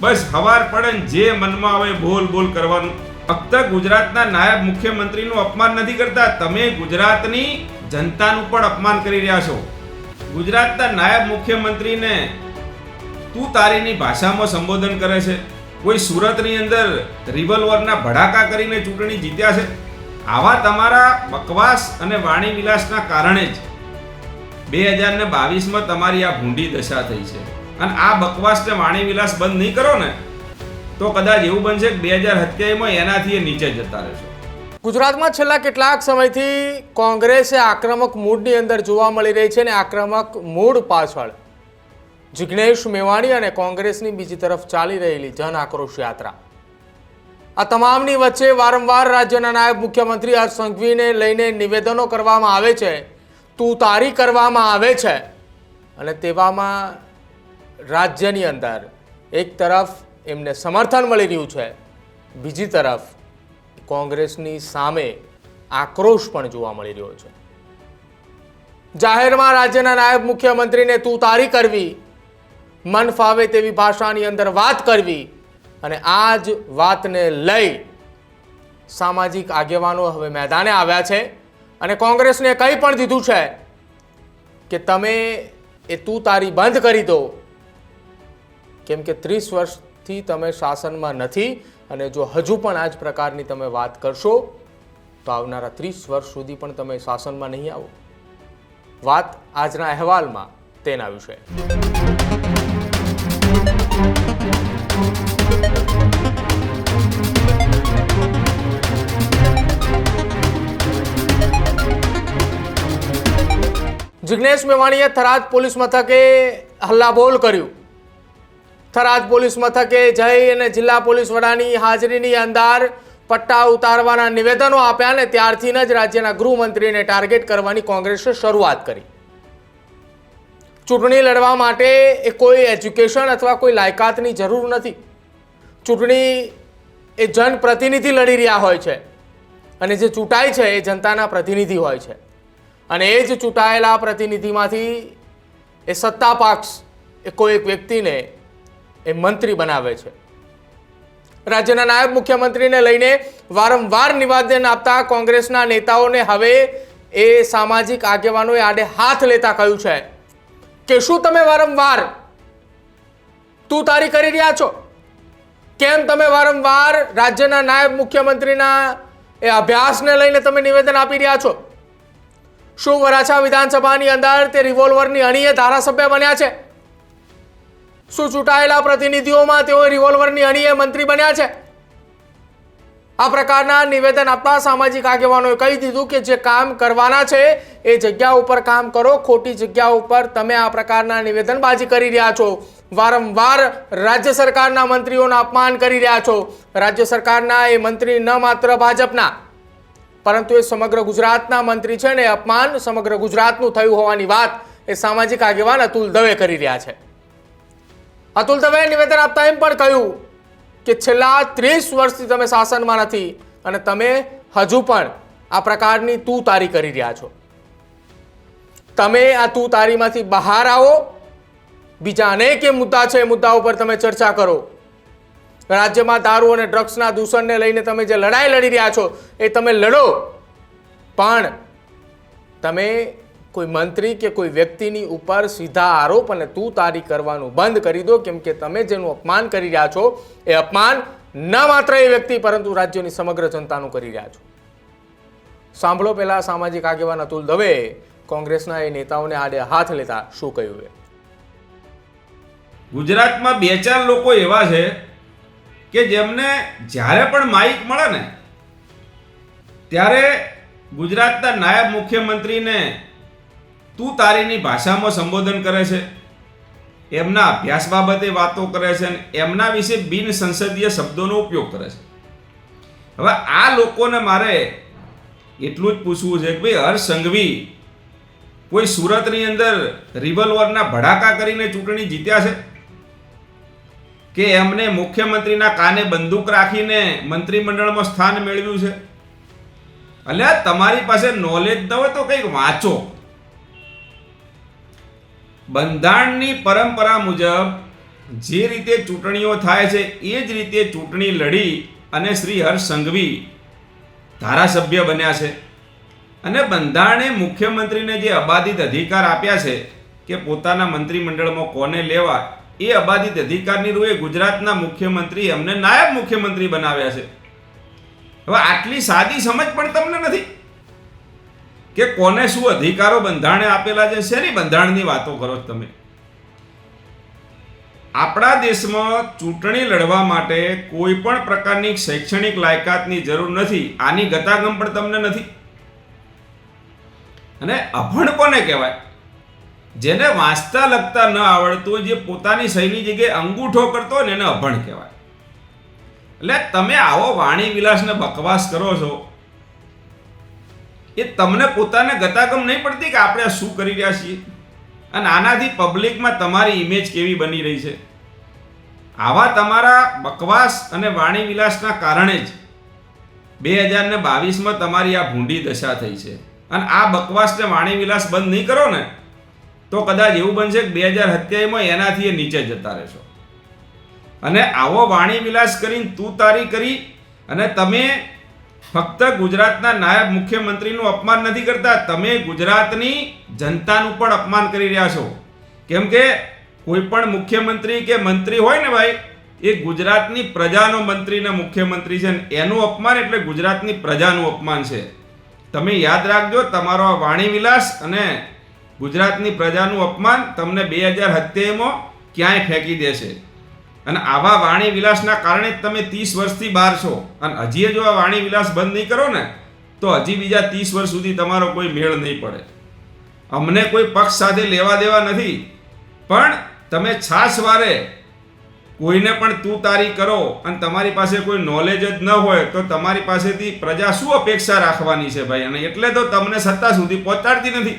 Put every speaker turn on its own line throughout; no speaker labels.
બસ હવાર પડે જે મનમાં આવે બોલ બોલ કરવાનું. ફક્ત ગુજરાતના નાયબ મુખ્યમંત્રીનું અપમાન નથી કરતા, તમે ગુજરાતની જનતાનું પણ અપમાન કરી રહ્યા છો. ગુજરાતના નાયબ મુખ્યમંત્રીને તું તારીની ભાષામાં સંબોધન કરે છે. કોઈ સુરતની અંદર રિવોલ્વરના ભડાકા કરીને ચૂંટણી જીત્યા છે. આવા તમારા બકવાસ અને વાણી વિલાસના કારણે જ બે હજાર ને બાવીસમાં તમારી આ ભૂંડી દશા થઈ છે. અને આ બકવાસ ને વાણી વિલાસ બંધ નહીં કરો ને, તો કદાચ એવું બનશે કે બે હજાર સત્યાવીસમાં એનાથી એ નીચે જતા રહેશે.
ગુજરાતમાં છેલ્લા કેટલાક સમયથી કોંગ્રેસે આક્રમક મૂડની અંદર જોવા મળી રહી છે અને આક્રમક મૂડ પાછળ જિગ્નેશ મેવાણી અને કોંગ્રેસની બીજી તરફ ચાલી રહેલી જન આક્રોશ યાત્રા. આ તમામની વચ્ચે વારંવાર રાજ્યના નાયબ મુખ્યમંત્રી હર્ષ સંઘવીને લઈને નિવેદનો કરવામાં આવે છે, તું તારી કરવામાં આવે છે, અને તેવામાં રાજ્યની અંદર એક તરફ એમને સમર્થન મળી રહ્યું છે, બીજી તરફ કોંગ્રેસની સામે આક્રોશ પણ જોવા મળી રહ્યો છે. જાહેરમાં રાજ્યના નાયબ મુખ્યમંત્રીને તું તારી કરવી, મન ફાવે તેવી ભાષાની અંદર વાત કરવી અને આ જ વાતને લઈ સામાજિક આગેવાનો હવે મેદાને આવ્યા છે અને કોંગ્રેસને કંઈ પણ દીધું છે કે તમે એ તું તારી બંધ કરી દો કેમ કે ત્રીસ વર્ષથી તમે શાસનમાં નથી અને જો હજુ પણ આ જ પ્રકારની તમે વાત કરશો, તો આવનારા ત્રીસ વર્ષ સુધી પણ તમે શાસનમાં નહીં આવો. વાત આજના અહેવાલમાં તેના વિશે. જિજ્ઞેશ મેવાણીએ થરાદ પોલીસ મથકે હલ્લાબોલ કર્યું. થરાદ પોલીસ મથકે જઈ અને જિલ્લા પોલીસ વડાની હાજરીની અંદર પટ્ટા ઉતારવાના નિવેદનો આપ્યા અને ત્યારથી જ રાજ્યના ગૃહમંત્રીને ટાર્ગેટ કરવાની કોંગ્રેસે શરૂઆત કરી. ચૂંટણી લડવા માટે એ કોઈ એજ્યુકેશન અથવા કોઈ લાયકાતની જરૂર નથી. ચૂંટણી એ જનપ્રતિનિધિ લડી રહ્યા હોય છે અને જે ચૂંટાય છે એ જનતાના પ્રતિનિધિ હોય છે. અને એ જ ચૂંટાયેલા પ્રતિનિધિમાંથી એ સત્તા પક્ષ એ કોઈ એક વ્યક્તિને એ મંત્રી બનાવે છે. રાજ્યના નાયબ મુખ્યમંત્રીને લઈને વારંવાર નિવેદન આપતા કોંગ્રેસના નેતાઓને હવે એ સામાજિક આગેવાનોએ આડે હાથ લેતા કહ્યું છે કે શું તમે વારંવાર તું તારી કરી રહ્યા છો? કેમ તમે વારંવાર રાજ્યના નાયબ મુખ્યમંત્રીના એ અભ્યાસને લઈને તમે નિવેદન આપી રહ્યા છો? શું વરાછા વિધાનસભાની અંદર તે રિવોલ્વરની અણીએ ધારાસભ્ય બન્યા છે? શું ચૂંટાયેલા પ્રતિનિધિઓમાં તેઓ રિવોલ્વરની અણીએ મંત્રી બન્યા છે. આ પ્રકારના નિવેદન આપતા સામાજિક આગેવાનોએ કહી દીધું કે જે કામ કરવાના છે, એ જગ્યા ઉપર કામ કરો, ખોટી જગ્યા ઉપર તમે આ પ્રકારના નિવેદનબાજી કરી રહ્યા છો. વારંવાર રાજ્ય સરકારના મંત્રીઓના અપમાન કરી રહ્યા છો. રાજ્ય સરકારના એ મંત્રી ન માત્ર ભાજપના, પરંતુ એ સમગ્ર ગુજરાતના મંત્રી છે ને અપમાન સમગ્ર ગુજરાતનું થયું હોવાની વાત એ સામાજિક આગેવાન અતુલ દવે કરી રહ્યા છે. અતુલ, તમે નિવેદન આપતા એમ પણ કહ્યું કે છેલ્લા ત્રીસ વર્ષથી તમે શાસનમાં નથી અને તમે હજુ પણ આ પ્રકારની તું તારી કરી રહ્યા છો. તમે આ તું તારીમાંથી બહાર આવો, બીજા અનેક એ મુદ્દા છે, એ મુદ્દા ઉપર તમે ચર્ચા કરો. રાજ્યમાં દારૂ અને ડ્રગ્સના દૂષણને લઈને તમે જે લડાઈ લડી રહ્યા છો, એ તમે લડો. પણ તમે કોઈ મંત્રી કે કોઈ વ્યક્તિની ઉપર સીધા આરોપ અને તું તારી કરવાનું બંધ કરી દો, કેમ કે તમે જેનું અપમાન કરી રહ્યા છો, એ અપમાન ન માત્ર એ વ્યક્તિ, પરંતુ રાજ્યની સમગ્ર જનતાનું કરી રહ્યા છો. સાંભળો પહેલા સામાજિક આગેવાન અતુલ દવે, કોંગ્રેસના એ નેતાઓને આડે હાથ લેતા શું કહ્યું એ?
ગુજરાતમાં બે ચાર લોકો એવા છે કે જેમને જ્યારે પણ માઇક મળે ને, ત્યારે ગુજરાતના નાયબ મુખ્યમંત્રીને તું તારીની ભાષામાં સંબોધન કરે છે? એમના અભ્યાસ બાબતે વાતો કરે છે અને એમના વિશે બિન સંસદીય શબ્દોનો ઉપયોગ કરે છે. હવે આ લોકોને મારે એટલું જ પૂછવું છે કે ભાઈ હર્ષ સંઘવી કોઈ સુરતની અંદર રિવોલ્વરના ભડાકા કરીને ચૂંટણી જીત્યા છે? કે એમને મુખ્યમંત્રીના કાને બંદૂક રાખીને મંત્રીમંડળમાં સ્થાન મેળવ્યું છે? અલ્યા, તમારી પાસે નોલેજ ન હોય તો કંઈક વાંચો. બંધારણની પરંપરા મુજબ જે રીતે ચૂંટણીઓ થાય છે, એ જ રીતે ચૂંટણી લડી અને શ્રી હર્ષ સંઘવી ધારાસભ્ય બન્યા છે. અને બંધારણે મુખ્યમંત્રીને જે અબાધિત અધિકાર આપ્યા છે, કે પોતાના મંત્રીમંડળમાં કોને લેવા, એ અબાધિત અધિકારની રૂએ ગુજરાતના મુખ્યમંત્રી એમને નાયબ મુખ્યમંત્રી બનાવ્યા છે. હવે આટલી સાદી સમજ પણ તમને નથી? કે કોને શું અધિકારો બંધારણે આપેલા છે, શેની બંધારણની વાતો કરો તમે? આપણા દેશમાં ચૂંટણી લડવા માટે કોઈ પણ પ્રકારની શૈક્ષણિક લાયકાતની જરૂર નથી. આની ગતાગમ પણ તમને નથી. અને અભણ કોને કહેવાય? જેને વાંચતા લખતા ન આવડતું, જે પોતાની શૈલી જગ્યાએ અંગૂઠો કરતો હોય ને એને અભણ કહેવાય. એટલે તમે આવો વાણી વિલાસને બકવાસ કરો છો. એ તમને પોતાને ગતાગમ નહીં પડતી કે આપણે આ શું કરી રહ્યા છીએ? અને આનાથી પબ્લિકમાં તમારી ઇમેજ કેવી બની રહી છે? આવા તમારા બકવાસ અને વાણી વિલાસના કારણે જ બે હજાર ને બાવીસમાં તમારી આ ભૂંડી દશા થઈ છે. અને આ બકવાસ ને વાણી વિલાસ બંધ નહીં કરો ને, તો કદાચ એવું બનશે કે બે હજાર સત્યાવીસમાં એનાથી એ નીચે જતા રહેશો. અને આવો વાણી વિલાસ કરીને તું તારી કરી અને તમે ફક્ત ગુજરાતના નાયબ મુખ્યમંત્રીનું અપમાન નથી કરતા, તમે ગુજરાતની જનતાનું પણ અપમાન કરી રહ્યા છો. કેમ કે કોઈ પણ મુખ્યમંત્રી કે મંત્રી હોય ને ભાઈ, એ ગુજરાતની પ્રજાનો મંત્રી ને મુખ્યમંત્રી છે ને એનું અપમાન એટલે ગુજરાતની પ્રજાનું અપમાન છે. તમે યાદ રાખજો, તમારો આ વાણી વિલાસ અને ગુજરાતની પ્રજાનું અપમાન તમને બે હજાર સત્યાવીસમાં ક્યાંય ફેંકી દેશે. અને આવા વાણી વિલાસના કારણે જ તમે ત્રીસ વર્ષથી બહાર છો. અને હજી જો આ વાણી વિલાસ બંધ નહીં કરો ને, તો હજી બીજા ત્રીસ વર્ષ સુધી તમારો કોઈ મેળ નહીં પડે. અમને કોઈ પક્ષ સાથે લેવા દેવા નથી. પણ તમે છાશ વારે કોઈને પણ તું તારી કરો અને તમારી પાસે કોઈ નોલેજ જ ન હોય, તો તમારી પાસેથી પ્રજા શું અપેક્ષા રાખવાની છે ભાઈ? અને એટલે તો તમને સત્તા સુધી પહોંચાડતી નથી.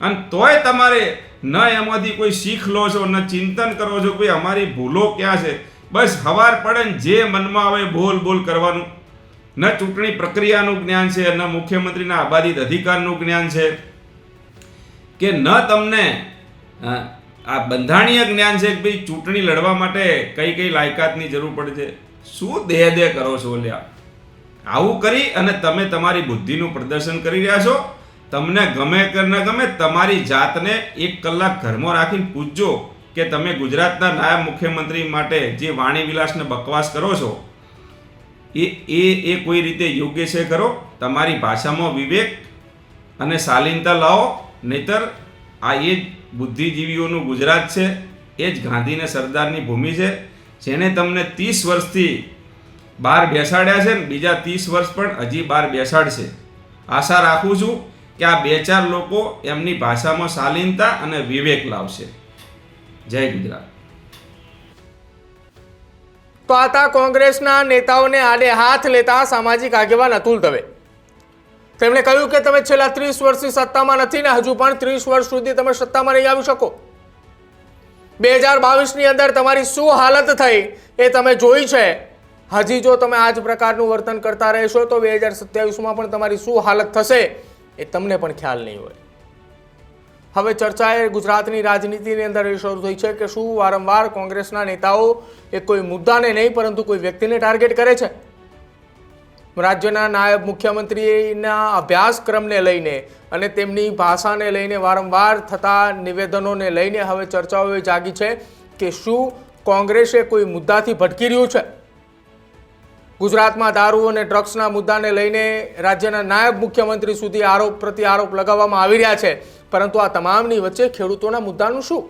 અને તોય તમારે ન એમાંથી કોઈ શીખ લો છો, ન ચિંતન કરો છો કોઈ અમારી ભૂલો ક્યાં છે. બસ હવાર પડે ને જે મનમાં આવે બોલ બોલ કરવાનું. ન ચૂંટણી પ્રક્રિયાનું જ્ઞાન છે, ન મુખ્યમંત્રીના આબાદિત અધિકારનું જ્ઞાન છે. કે ન તમને આ બંધારણીય જ્ઞાન છે કે ભાઈ ચૂંટણી લડવા માટે કઈ કઈ લાયકાતની જરૂર પડે છે. શું દેહ દેહ કરો છો લ્યા? આવું કરી અને તમે તમારી બુદ્ધિનું પ્રદર્શન કરી રહ્યા છો. તમને ગમે કે ન ગમે, તમારી જાતને એક કલાક ઘરમાં રાખીને પૂછજો કે તમે ગુજરાતના નાયબ મુખ્યમંત્રી માટે જે વાણી વિલાસને બકવાસ કરો છો, એ એ એ કોઈ રીતે યોગ્ય છે કરો તમારી ભાષામાં વિવેક અને શાલીનતા લાવો, નહીતર આ એ જ બુદ્ધિજીવીઓનું ગુજરાત છે, એ જ ગાંધીને સરદારની ભૂમિ છે, જેણે તમને ત્રીસ વર્ષથી બહાર બેસાડ્યા છે ને, બીજા ત્રીસ વર્ષ પણ હજી બહાર બેસાડશે. આશા રાખું છું કે આ બે ચાર લોકો એમની ભાષામાં શાલીનતા અને વિવેક લાવશે. જય ગુજરાત.
તો આ હતા કોંગ્રેસના નેતાઓને આડે હાથ લેતા સામાજિક આગેવાન અતુલ દવે. તેમણે કહ્યું કે તમે છેલ્લા ત્રીસ વર્ષથી સત્તામાં નથી ને હજુ પણ ત્રીસ વર્ષ સુધી તમે સત્તામાં નહીં આવી શકો. બે હજાર બાવીસની અંદર તમારી શું હાલત થઈ એ તમે જોઈ છે. હજી જો તમે આ જ પ્રકારનું વર્તન કરતા રહેશો તો બે હજાર સત્યાવીસમાં પણ તમારી શું હાલત થશે એ તમને પણ ખ્યાલ નહીં હોય. હવે ચર્ચા એ ગુજરાતની રાજનીતિની અંદર એ શરૂ થઈ છે કે શું વારંવાર કોંગ્રેસના નેતાઓ એ કોઈ મુદ્દાને નહીં, પરંતુ કોઈ વ્યક્તિને ટાર્ગેટ કરે છે? રાજ્યના નાયબ મુખ્યમંત્રીના અભ્યાસક્રમને લઈને અને તેમની ભાષાને લઈને વારંવાર થતા નિવેદનોને લઈને હવે ચર્ચાઓ એ જાગી છે કે શું કોંગ્રેસે કોઈ મુદ્દાથી ભટકી રહ્યું છે? ગુજરાતમાં દારૂ અને ડ્રગ્સના મુદ્દાને લઈને રાજ્યના નાયબ મુખ્યમંત્રી સુધી આરોપ પ્રતિ આરોપ લગાવવામાં આવી રહ્યા છે. પરંતુ આ તમામની વચ્ચે ખેડૂતોના મુદ્દાનું શું?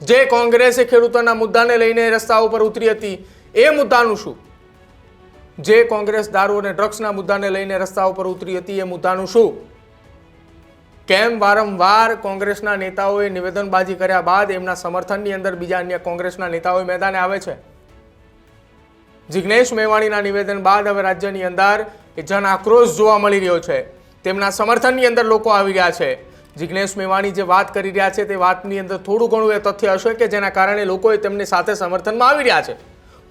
જે કોંગ્રેસે ખેડૂતોના મુદ્દાને લઈને રસ્તા ઉપર ઉતરી હતી, એ મુદ્દાનું શું? જે કોંગ્રેસ દારૂ અને ડ્રગ્સના મુદ્દાને લઈને રસ્તા ઉપર ઉતરી હતી, એ મુદ્દાનું શું? કેમ વારંવાર કોંગ્રેસના નેતાઓએ નિવેદનબાજી કર્યા બાદ એમના સમર્થનની અંદર બીજા અન્ય કોંગ્રેસના નેતાઓ મેદાને આવે છે? જિગ્નેશ મેવાણીના નિવેદન બાદ હવે રાજ્યની અંદર જન આક્રોશ જોવા મળી રહ્યો છે. તેમના સમર્થનની અંદર લોકો આવી રહ્યા છે. જિગ્નેશ મેવાણી જે વાત કરી રહ્યા છે તે વાતની અંદર થોડું ઘણું એ તથ્ય હશે કે જેના કારણે લોકોએ તેમની સાથે સમર્થનમાં આવી રહ્યા છે.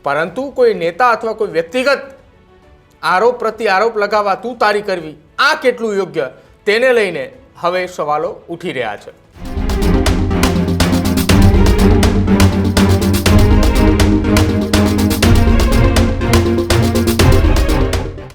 પરંતુ કોઈ નેતા અથવા કોઈ વ્યક્તિગત આરોપ પ્રતિ આરોપ લગાવવા તું તારી કરવી, આ કેટલું યોગ્ય? તેને લઈને હવે સવાલો ઉઠી રહ્યા છે.